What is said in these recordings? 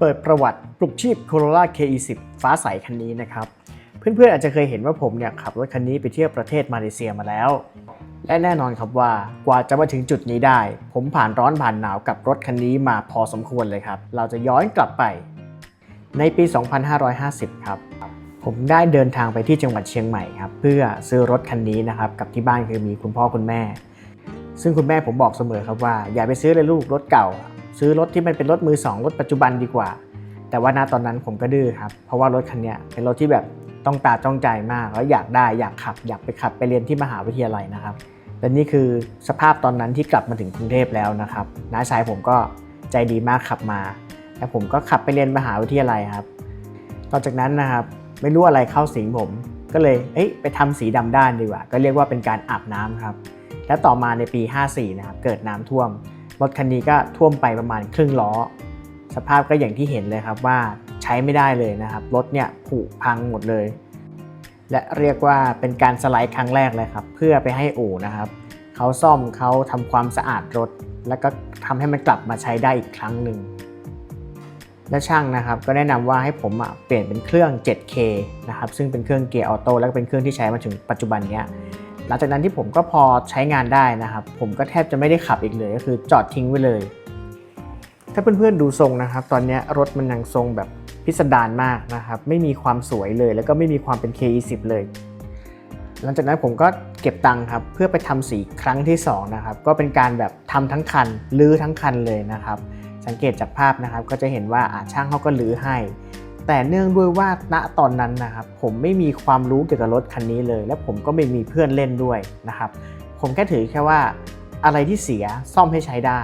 เปิดประวัติปลุกชีพ Corolla KE10 ฟ้าใสคันนี้นะครับ เพื่อนๆอาจจะเคยเห็นว่าผมเนี่ยขับรถคันนี้ไปเที่ยวประเทศมาเลเซียมาแล้ว และแน่นอนครับว่ากว่าจะมาถึงจุดนี้ได้ ผมผ่านร้อนผ่านหนาวกับรถคันนี้มาพอสมควรเลยครับ เราจะย้อนกลับไป ในปี 2550 ครับ ผมได้เดินทางไปที่จังหวัดเชียงใหม่ครับเพื่อซื้อรถคันนี้นะครับกับที่บ้านคือมีคุณพ่อคุณแม่ ซึ่งคุณแม่ผมบอกเสมอครับว่าอย่าไปซื้อเลยลูกรถเก่า ซื้อรถที่มันเป็นรถมือสองรถปัจจุบันดีกว่า แต่ว่าณตอนนั้นผมก็ดื้อครับ เพราะว่ารถคันนี้เป็นรถที่แบบต้องตาจ้องใจมาก แล้วอยากได้อยากขับ อยากไปขับไปเรียนที่มหาวิทยาลัยนะครับและนี่คือสภาพตอนนั้นที่กลับมาถึงกรุงเทพแล้วนะครับน้าชายผมก็ใจดีมากขับมาแล้วผมก็ขับไปเรียนมหาวิทยาลัยครับต่อจากนั้นนะครับไม่รู้อะไรเข้าสิงผมก็เลยเอ้ยไปทำสีดำด้านดีกว่า ก็เรียกว่าเป็นการอาบน้ำครับ และต่อมาในปี 54 นะครับ เกิดน้ำท่วม รถคันนี้ก็ท่วมไปประมาณครึ่งล้อ สภาพก็อย่างที่เห็นเลยครับว่าใช้ไม่ได้เลยนะครับ รถเนี่ยผุพังหมดเลย และเรียกว่าเป็นการสไลด์ครั้งแรกเลยครับ เพื่อไปให้อู่นะครับเขาซ่อมเขาทำความสะอาดรถ แล้วก็ทำให้มันกลับมาใช้ได้อีกครั้งหนึ่งและช่างนะครับก็แนะนำว่าให้ผมเปลี่ยนเป็นเครื่อง 7K นะครับซึ่งเป็นเครื่องเกียร์ออโต้แล้วก็เป็นเครื่องที่ใช้มาถึงปัจจุบันนี้ หลังจากนั้นที่ผมก็พอใช้งานได้นะครับ ผมก็แทบจะไม่ได้ขับอีกเลยก็คือจอดทิ้งไว้เลย ถ้าเพื่อนๆดูทรงนะครับ ตอนนี้รถมันยังทรงแบบพิสดารมากนะครับ ไม่มีความสวยเลย แล้วก็ไม่มีความเป็น K20 เลย หลังจากนั้นผมก็เก็บตังค์ครับเพื่อไปทำสีครั้งที่2นะครับก็เป็นการแบบทำทั้งคันลื้อทั้งคันเลยนะครับ สังเกตจากภาพนะครับ ก็จะเห็นว่าอาช่างเขาก็ลื้อให้ แต่เนื่องด้วยว่าณตอนนั้นนะครับผมไม่มีความรู้เกี่ยวกับรถคันนี้เลย และผมก็ไม่มีเพื่อนเล่นด้วยนะครับผมแค่ถือแค่ว่าอะไรที่เสียซ่อมให้ใช้ได้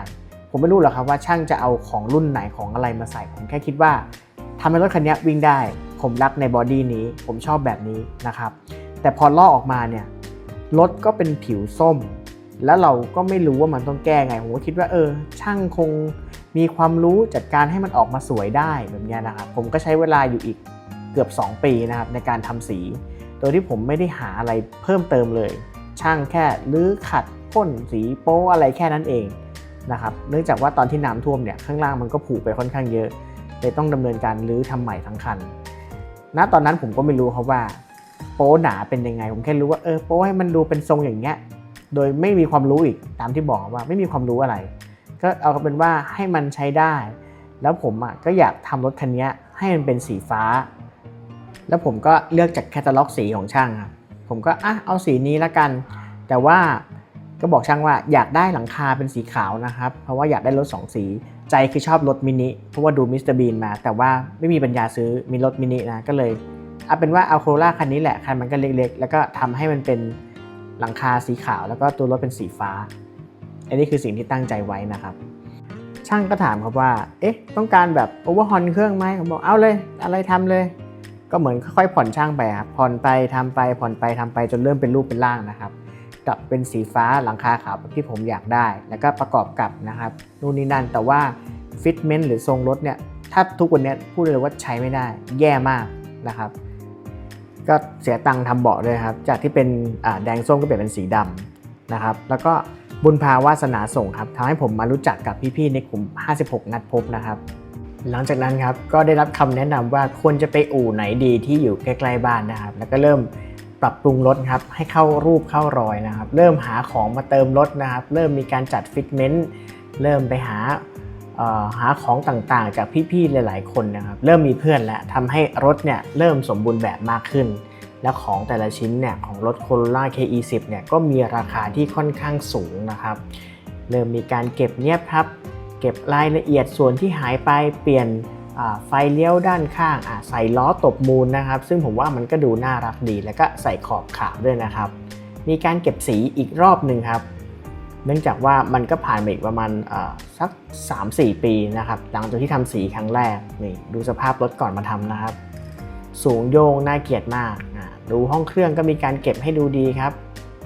ผมไม่รู้หรอกครับว่าช่างจะเอาของรุ่นไหนของอะไรมาใส่ ผมแค่คิดว่าทำให้รถคันนี้วิ่งได้ ผมรักในบอดี้นี้ ผมชอบแบบนี้นะครับ แต่พอลอกออกมาเนี่ยรถก็เป็นผิวส้ม แล้วเราก็ไม่รู้ว่ามันต้องแก้ไง ผมก็คิดว่าเออ ช่างคง มีความรู้จัดการให้มันออกมาสวยได้แบบนี้นะครับผมก็ใช้เวลาอยู่อีกเกือบ 2 ปีนะครับในการทำสี โดยที่ผมไม่ได้หาอะไรเพิ่มเติมเลย ช่างแค่รื้อขัดพ่นสีโป๊อะไรแค่นั้นเองนะครับเนื่องจากว่าตอนที่น้ำท่วมเนี่ยข้างล่างมันก็ผุไปค่อนข้างเยอะเลยต้องดำเนินการรื้อทำใหม่ทั้งคัน ณ ตอนนั้นผมก็ไม่รู้ครับว่า โป๊หนาเป็นยังไง ผมแค่รู้ว่าเออโป๊ให้มันดูเป็นทรงอย่างเงี้ย โดยไม่มีความรู้อีกตามที่บอกว่าไม่มีความรู้อะไร ก็เอาเป็นว่าให้มันใช้ได้ แล้วผมอะก็อยากทำรถคันนี้ให้มันเป็นสีฟ้า แล้วผมก็เลือกจากแคตตาล็อกสีของช่างครับผมก็อะเอาสีนี้ละกัน แต่ว่าก็บอกช่างว่าอยากได้หลังคาเป็นสีขาวนะครับ เพราะว่าอยากได้รถ2สี ใจคือชอบรถมินิเพราะว่าดูมิสเตอร์บีนมา แต่ว่าไม่มีปัญญาซื้อมีรถมินินะก็เลยเอาเป็นว่าเอาโคโรล่าคันนี้แหละคันมันก็เล็กๆ แล้วก็ทำให้มันเป็นหลังคาสีขาว แล้วก็ตัวรถเป็นสีฟ้า อันนี้คือสิ่งที่ตั้งใจไว้นะครับ ช่างก็ถามครับว่า เอ๊ะ ต้องการแบบโอเวอร์ฮอนเครื่องไหมผมบอกเอาเลย อะไรทำเลย ก็เหมือนค่อยๆผ่อนช่างไปครับผ่อนไปทำไปผ่อนไปทำไปจนเริ่มเป็นรูปเป็นร่างนะครับกลับเป็นสีฟ้าหลังคาขาวที่ผมอยากได้ แล้วก็ประกอบกับนะครับนู่นนี่นั่นแต่ว่าฟิตเมนต์หรือทรงรถเนี่ยถ้าทุกวันนี้พูดเลยว่าใช้ไม่ได้ แย่มากนะครับ ก็เสียตังค์ทำเบาะเลยครับ จากที่เป็นแดงส้มก็เปลี่ยนเป็นสีดำนะครับ แล้วก็ บุญพาวาสนาส่งครับทำให้ผมมารู้จักกับพี่ๆในกลุ่ม 56 นัดพบนะครับหลังจากนั้นครับก็ได้รับคำแนะนำว่าควรจะไปอู่ไหนดีที่อยู่ใกล้ๆบ้านนะครับ แล้วก็เริ่มปรับปรุงรถครับให้เข้ารูปเข้ารอยนะครับ เริ่มหาของมาเติมรถนะครับ เริ่มมีการจัดฟิตเมนต์เริ่มไปหาหาของต่างๆ จากพี่ๆหลาย ๆ คนนะครับ เริ่มมีเพื่อนแล้วทำให้รถเนี่ยเริ่มสมบูรณ์แบบมากขึ้น และของแต่ละชิ้นเนี่ยของรถ Corolla KE10 เนี่ยก็มีราคาที่ค่อนข้างสูงนะครับเริ่มมีการเก็บเนียบครับ เก็บรายละเอียดส่วนที่หายไปเปลี่ยนไฟเลี้ยวด้านข้างใส่ล้อตบมูลนะครับ ซึ่งผมว่ามันก็ดูน่ารักดี แล้วก็ใส่ขอบขาวด้วยนะครับ มีการเก็บสีอีกรอบหนึ่งครับ เนื่องจากว่ามันก็ผ่านมาอีกประมาณสัก 3-4 ปีนะครับ หลังจากที่ทำสีครั้งแรกนี่ดูสภาพรถก่อนมาทำนะครับ สูงโยงน่าเกลียดมาก ดูห้องเครื่องก็มีการเก็บให้ดูดีครับ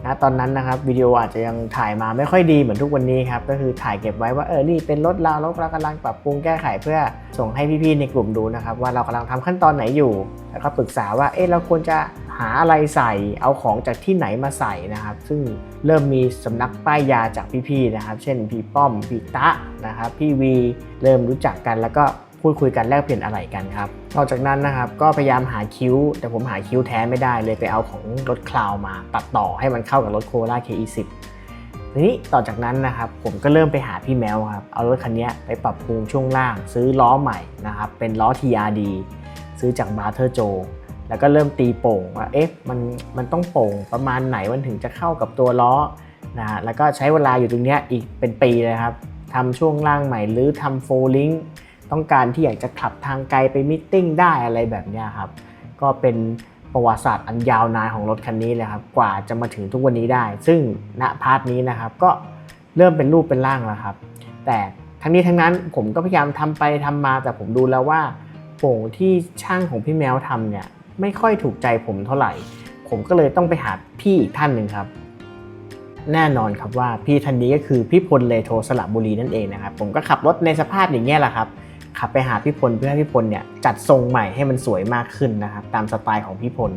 นะตอนนั้นนะครับวิดีโออาจจะยังถ่ายมาไม่ค่อยดีเหมือนทุกวันนี้ครับก็คือถ่ายเก็บไว้ว่าเออนี่เป็นรถเราเรากำลังปรับปรุงแก้ไขเพื่อส่งให้พี่ๆในกลุ่มดูนะครับ ว่าเรากำลังทำขั้นตอนไหนอยู่ แล้วก็ปรึกษาว่าเออเราควรจะหาอะไรใส่เอาของจากที่ไหนมาใส่นะครับ ซึ่งเริ่มมีสำนักป้ายยาจากพี่ๆนะครับ เช่นพี่ป้อมพี่ตะนะครับพี่วีเริ่มรู้จักกันแล้วก็ พูดคุยกันแลกเปลี่ยนอะไรกันครับ นอกจากนั้นนะครับก็พยายามหาคิ้ว แต่ผมหาคิ้วแท้ไม่ได้เลยไปเอาของรถคลาวมาตัดต่อให้มันเข้ากับรถโครา KE10 ทีนี้ต่อจากนั้นนะครับผมก็เริ่มไปหาพี่แมวครับเอารถคันนี้ไปปรับปรุงช่วงล่าง ซื้อล้อใหม่นะครับเป็นล้อ TRD ซื้อจากบาร์เทอร์โจแล้วก็เริ่มตีโป่งว่าเอ๊ะมันมันต้องโป่งประมาณไหนมันถึงจะเข้ากับตัวล้อนะแล้วก็ใช้เวลาอยู่ตรงนี้อีกเป็นปีเลยครับทำช่วงล่างใหม่หรือทำโฟลิง ต้องการที่อยากจะขับทางไกลไปมิทติ้งได้อะไรแบบนี้ครับก็เป็นประวัติศาสตร์อันยาวนานของรถคันนี้เลยครับกว่าจะมาถึงทุกวันนี้ได้ ซึ่งณพาร์ทนี้นะครับก็เริ่มเป็นรูปเป็นร่างแล้วครับ แต่ทั้งนี้ทั้งนั้นผมก็พยายามทำไปทำมา แต่ผมดูแล้วว่าโป่งที่ช่างของพี่แมวทำเนี่ยไม่ค่อยถูกใจผมเท่าไหร่ ผมก็เลยต้องไปหาพี่อีกท่านหนึ่งครับ แน่นอนครับว่าพี่ท่านนี้ก็คือพี่พลเลโทสระบุรีนั่นเองนะครับ ผมก็ขับรถในสภาพอย่างเงี้ยแหละครับ ขับไปหาพี่พลเพื่อให้พี่พลเนี่ยจัดทรงใหม่ให้มันสวยมากขึ้นนะครับตามสไตล์ของพี่พล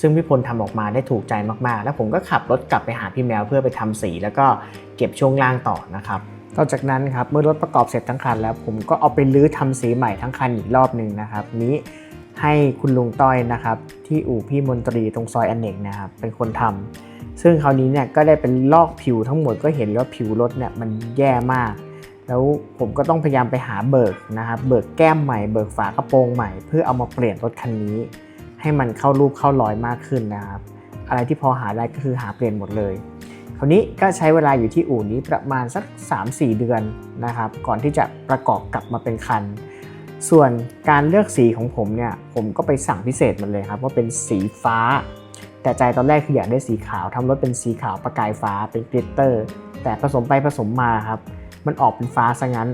ซึ่งพี่พลทำออกมาได้ถูกใจมากๆ แล้วผมก็ขับรถกลับไปหาพี่แมวเพื่อไปทำสี แล้วก็เก็บช่วงล่างต่อนะครับต่อจากนั้นครับเมื่อรถประกอบเสร็จทั้งคันแล้ว ผมก็เอาไปรื้อทำสีใหม่ทั้งคันอีกรอบหนึ่งนะครับ นี้ให้คุณลุงต้อยนะครับที่อู่พี่มนตรีตรงซอยอนเนกนะครับเป็นคนทำซึ่งคราวนี้เนี่ยก็ได้เป็นลอกผิวทั้งหมดก็เห็นว่าผิวรถเนี่ยมันแย่มาก แล้วผมก็ต้องพยายามไปหาเบิกนะครับ เบิกแก้มใหม่ เบิกฝากระโปรงใหม่ เพื่อเอามาเปลี่ยนรถคันนี้ ให้มันเข้ารูปเข้ารอยมากขึ้นนะครับ อะไรที่พอหาได้ก็คือหาเปลี่ยนหมดเลย คราวนี้ก็ใช้เวลาอยู่ที่อู่นี้ประมาณสัก 3-4 เดือนนะครับ ก่อนที่จะประกอบกลับมาเป็นคัน ส่วนการเลือกสีของผมเนี่ย ผมก็ไปสั่งพิเศษมันเลยครับว่าเป็นสีฟ้า แต่ใจตอนแรกคืออยากได้สีขาวทำรถเป็นสีขาวประกายฟ้าเป็นกลิตเตอร์ แต่ผสมไปผสมมาครับ มันออกเป็นฟ้าซะงั้น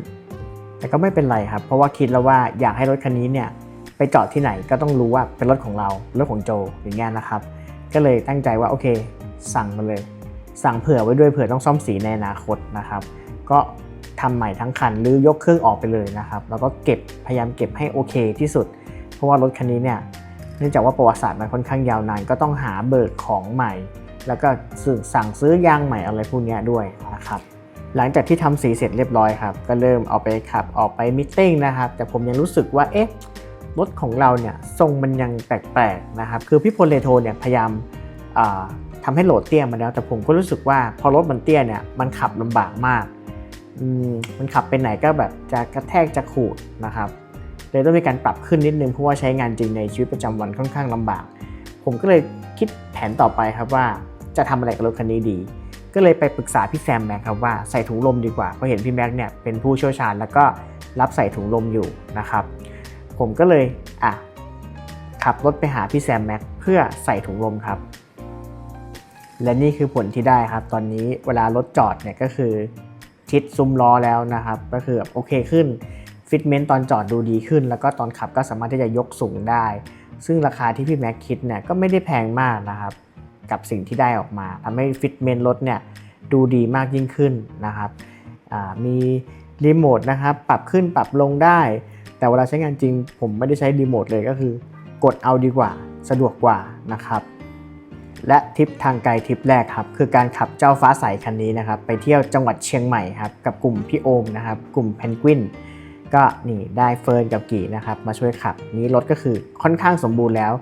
แต่ก็ไม่เป็นไรครับ เพราะว่าคิดแล้วว่าอยากให้รถคันนี้เนี่ยไปจอดที่ไหนก็ต้องรู้ว่าเป็นรถของเรารถของโจอย่างเงี้ยนะครับ ก็เลยตั้งใจว่าโอเค สั่งมาเลย สั่งเผื่อไว้ด้วยเผื่อต้องซ่อมสีในอนาคตนะครับ ก็ทำใหม่ทั้งคันหรือยกเครื่องออกไปเลยนะครับแล้วก็เก็บพยายามเก็บให้โอเคที่สุด เพราะว่ารถคันนี้เนี่ยเนื่องจากว่าประวัติศาสตร์มันค่อนข้างยาวนานก็ต้องหาเบิกของใหม่ แล้วก็สื่อสั่งซื้อยางใหม่อะไรพวกนี้ด้วยนะครับ หลังจากที่ทำสีเสร็จเรียบร้อยครับ ก็เริ่มเอาไปขับออกไปมิทติ้งนะครับ แต่ผมยังรู้สึกว่าเอ๊ะรถของเราเนี่ยทรงมันยังแปลกๆนะครับ คือพี่พลเลโทเนี่ยพยายามอ่าทำให้โหลดเตี้ยมาแล้ว แต่ผมก็รู้สึกว่าพอรถมันเตี้ยเนี่ยมันขับลำบากมากมมันขับไปไหนก็แบบจะกระแทกจะขูดนะครับเลยต้องมีการปรับขึ้นนิดนึงเพราะว่าใช้งานจริงในชีวิตประจำวันค่อนข้างลำบาก ผมก็เลยคิดแผนต่อไปครับว่าจะทำอะไรกับรถคันนี้ดี ก็เลยไปปรึกษาพี่แซมแม็กครับว่าใส่ถุงลมดีกว่าเพราะเห็นพี่แม็กเนี่ยเป็นผู้เชี่ยวชาญแล้วก็รับใส่ถุงลมอยู่นะครับ ผมก็เลยอะขับรถไปหาพี่แซมแม็กเพื่อใส่ถุงลมครับ และนี่คือผลที่ได้ครับ ตอนนี้เวลารถจอดเนี่ยก็คือชิดซุ้มล้อแล้วนะครับ ก็คือแบบโอเคขึ้นฟิตเมนต์ตอนจอดดูดีขึ้น แล้วก็ตอนขับก็สามารถที่จะยกสูงได้ ซึ่งราคาที่พี่แม็กคิดเนี่ยก็ไม่ได้แพงมากนะครับ กับสิ่งที่ได้ออกมาทำให้ฟิตเมนรถเนี่ยดูดีมากยิ่งขึ้นนะครับมีรีโมทนะครับปรับขึ้นปรับลงได้ แต่เวลาใช้งานจริง ผมไม่ได้ใช้รีโมทเลยก็คือ กดเอาดีกว่าสะดวกกว่านะครับและทริปทางไกลทริปแรกครับคือการขับเจ้าฟ้าใสคันนี้นะครับไปเที่ยวจังหวัดเชียงใหม่ครับกับกลุ่มพี่โอมนะครับกลุ่มเพนกวินก็นี่ได้เฟิร์นกับกี่นะครับมาช่วยขับนี้รถก็คือค่อนข้างสมบูรณ์แล้ว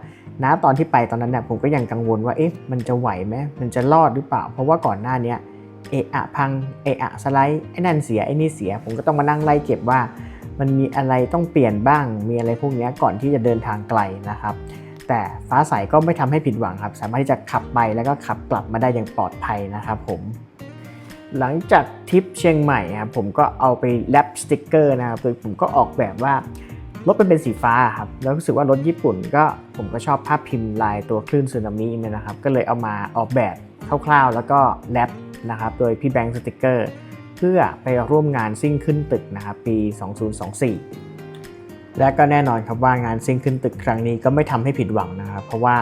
นะตอนที่ไปตอนนั้นเนี่ยผมก็ยังกังวลว่าเอ๊ะมันจะไหวไหมมันจะรอดหรือเปล่า เพราะว่าก่อนหน้านี้เอะอะพังเอะอะสไลด์ไอ้นั่นเสียไอ้นี่เสีย ผมก็ต้องมานั่งไล่เก็บว่า มันมีอะไรต้องเปลี่ยนบ้าง มีอะไรพวกนี้ก่อนที่จะเดินทางไกลนะครับ แต่ฟ้าใสก็ไม่ทำให้ผิดหวังครับ สามารถที่จะขับไปแล้วก็ขับกลับมาได้อย่างปลอดภัยนะครับผมหลังจากทริปเชียงใหม่ครับผมก็เอาไปแรปสติกเกอร์นะครับโดยผมก็ออกแบบว่า รถมันเป็นสีฟ้าครับแล้วรู้สึกว่ารถญี่ปุ่นก็ผมก็ชอบภาพพิมพ์ลายตัวคลื่นสึนามิเนี่ยนะครับ ก็เลยเอามาออกแบบคร่าวๆ แล้วก็แรปนะครับโดยพี่แบงค์สติกเกอร์เพื่อไปร่วมงานซิ่งขึ้นตึกนะครับปี 2024 และก็แน่นอนครับว่างานซิ่งขึ้นตึกครั้งนี้ก็ไม่ทำให้ผิดหวังนะครับ เพราะว่า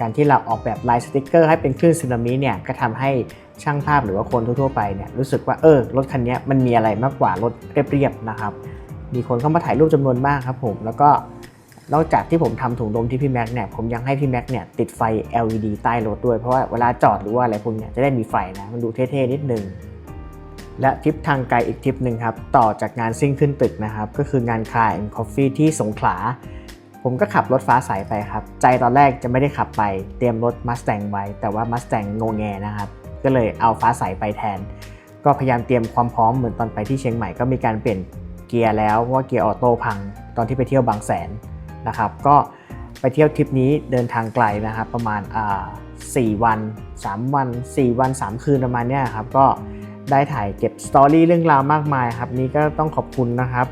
การที่เราออกแบบลายสติกเกอร์ให้เป็นคลื่นสึนามิเนี่ยก็ทำให้ช่างภาพหรือว่าคนทั่วๆไปเนี่ยรู้สึกว่าเออรถคันนี้มันมีอะไรมากกว่ารถเรียบๆนะครับ มีคนเข้ามาถ่ายรูปจำนวนมากครับผมแล้วก็นอกจากที่ผมทำถุงลมที่พี่แม็กเนี่ยผมยังให้พี่แม็กเนี่ยติดไฟ LED ใต้รถด้วยเพราะว่าเวลาจอดหรือว่าอะไรพวกเนี้ยจะได้มีไฟนะมันดูเท่ๆนิดนึงและทริปทางไกลอีกทริปหนึ่งครับต่อจากงานซิ่งขึ้นตึกนะครับก็คืองานคาแอนคอฟฟี่ที่สงขลา ผมก็ขับรถฟ้าใสไปครับ ใจตอนแรกจะไม่ได้ขับไปเตรียมรถมัสแตงไว้ แต่ว่ามัสแตงงงแงนะครับ ก็เลยเอาฟ้าใสไปแทน ก็พยายามเตรียมความพร้อมเหมือนตอนไปที่เชียงใหม่ก็มีการเปลี่ยน เกียร์แล้วเพราะว่าเกียร์ออโต้พังตอนที่ไปเที่ยวบางแสนนะครับ ก็ไปเที่ยวทริปนี้เดินทางไกลนะครับ ประมาณอ่า4วัน 3 วัน 4 วัน 3 คืนประมาณนี้ครับ ก็ได้ถ่ายเก็บสตอรี่เรื่องราวมากมายครับ นี่ก็ต้องขอบคุณนะครับ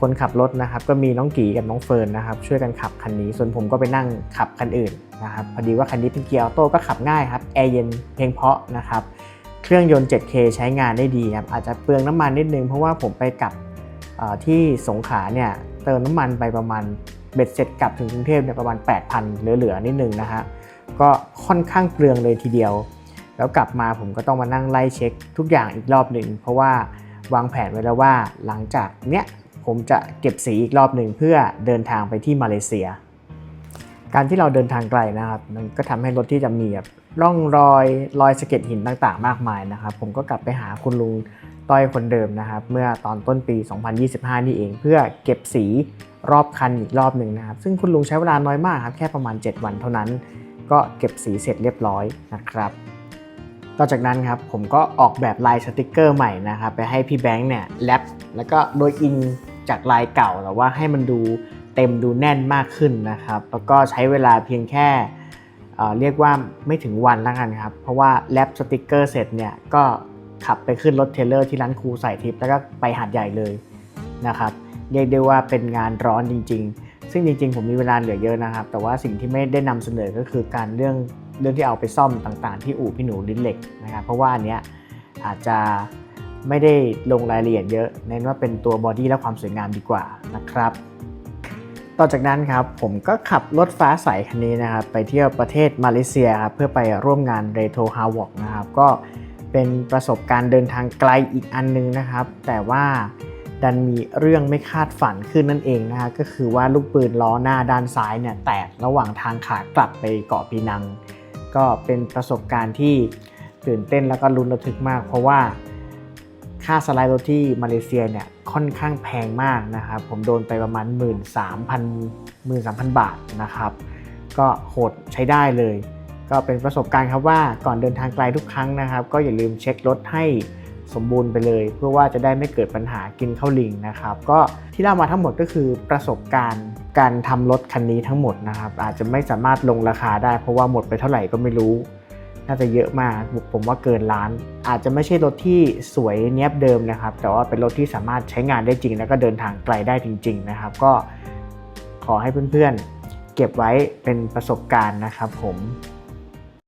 คนขับรถนะครับ ก็มีน้องกีกับน้องเฟิร์นนะครับ ช่วยกันขับคันนี้ ส่วนผมก็ไปนั่งขับคันอื่นนะครับ พอดีว่าคันนี้เป็นเกียร์ออโต้ก็ขับง่ายครับ แอร์เย็นเพลงเพาะนะครับ เครื่องยนต์ 7K ใช้งานได้ดีครับ อาจจะเปลืองน้ำมันนิดนึงเพราะว่าผมไปกลับ ที่สงขลาเนี่ยเติมน้ำมันไปประมาณเบ็ดเสร็จกลับถึงกรุงเทพเนี่ยประมาณ 8,000 เหลือๆนิดนึงนะฮะก็ค่อนข้างเปลืองเลยทีเดียว แล้วกลับมาผมก็ต้องมานั่งไล่เช็คทุกอย่างอีกรอบหนึ่งเพราะว่าวางแผนไว้แล้วว่าหลังจากเนี้ยผมจะเก็บสีอีกรอบหนึ่งเพื่อเดินทางไปที่มาเลเซีย การที่เราเดินทางไกลนะครับ มันก็ทำให้รถที่จะมีแบบร่องรอยรอยสะเก็ดหินต่างๆ มากมายนะครับ ผมก็กลับไปหาคุณลุงต้อยคนเดิมนะครับ เมื่อตอนต้นปี 2025 นี่เอง เพื่อเก็บสีรอบคันอีกรอบหนึ่งนะครับ ซึ่งคุณลุงใช้เวลาน้อยมากครับ แค่ประมาณ 7 วันเท่านั้น ก็เก็บสีเสร็จเรียบร้อยนะครับต่อจากนั้นครับผมก็ออกแบบลายสติกเกอร์ใหม่นะครับไปให้พี่แบงค์เนี่ยแรปแล้วก็โดยอินจากลายเก่าแต่ว่าให้มันดู เต็มดูแน่นมากขึ้นนะครับ แล้วก็ใช้เวลาเพียงแค่เเรียกว่าไม่ถึงวันแล้วกันครับ เพราะว่าแรปสติกเกอร์เสร็จเนี่ยก็ขับไปขึ้นรถเทเลอร์ที่ร้านครูใส่ทิปแล้วก็ไปหาดใหญ่เลยนะครับ เรียกได้ว่าเป็นงานร้อนจริง ๆ ซึ่งจริงๆ ผมมีเวลาเหลือเยอะนะครับ แต่ว่าสิ่งที่ไม่ได้นำเสนอก็คือการเรื่องเรื่องที่เอาไปซ่อมต่างๆ ที่อู่พี่หนูลิ้นเหล็กนะครับ เพราะว่าอันเนี้ยอาจจะไม่ได้ลงรายละเอียดเยอะ เน้นว่าเป็นตัวบอดี้และความสวยงามดีกว่านะครับ ต่อจากนั้นครับผมก็ขับรถฟ้าใสคันนี้นะครับไปเที่ยวประเทศมาเลเซียครับเพื่อไปร่วมงาน Retro h a w o k นะครับก็เป็นประสบการณ์เดินทางไกลอีกอันนึงนะครับ แต่ว่าดันมีเรื่องไม่คาดฝันขึ้นนั่นเองนะฮะก็คือว่าลูกปืนล้อหน้าด้านซ้ายเนี่ยแตกระหว่างทางขากลับไปเกาะปีนัง ก็เป็นประสบการณ์ที่ตื่นเต้นแล้วก็ลุ้นระทึกมาก เพราะว่า ค่าสไลด์รถที่มาเลเซียเนี่ยค่อนข้างแพงมากนะครับ ผมโดนไปประมาณ 13,000 13,000 บาทนะครับ ก็โหดใช้ได้เลย ก็เป็นประสบการณ์ครับว่าก่อนเดินทางไกลทุกครั้งนะครับ ก็อย่าลืมเช็ครถให้สมบูรณ์ไปเลย เพื่อว่าจะได้ไม่เกิดปัญหากินข้าวลิงนะครับ ก็ที่เล่ามาทั้งหมดก็คือประสบการณ์การทำรถคันนี้ทั้งหมดนะครับ อาจจะไม่สามารถลงราคาได้เพราะว่าหมดไปเท่าไหร่ก็ไม่รู้ น่าจะเยอะมากผมว่าเกินล้าน อาจจะไม่ใช่รถที่สวยเนียบเดิมนะครับ แต่ว่าเป็นรถที่สามารถใช้งานได้จริง แล้วก็เดินทางไกลได้จริง ๆ นะครับ ก็ขอให้เพื่อนๆเก็บไว้เป็นประสบการณ์นะครับผม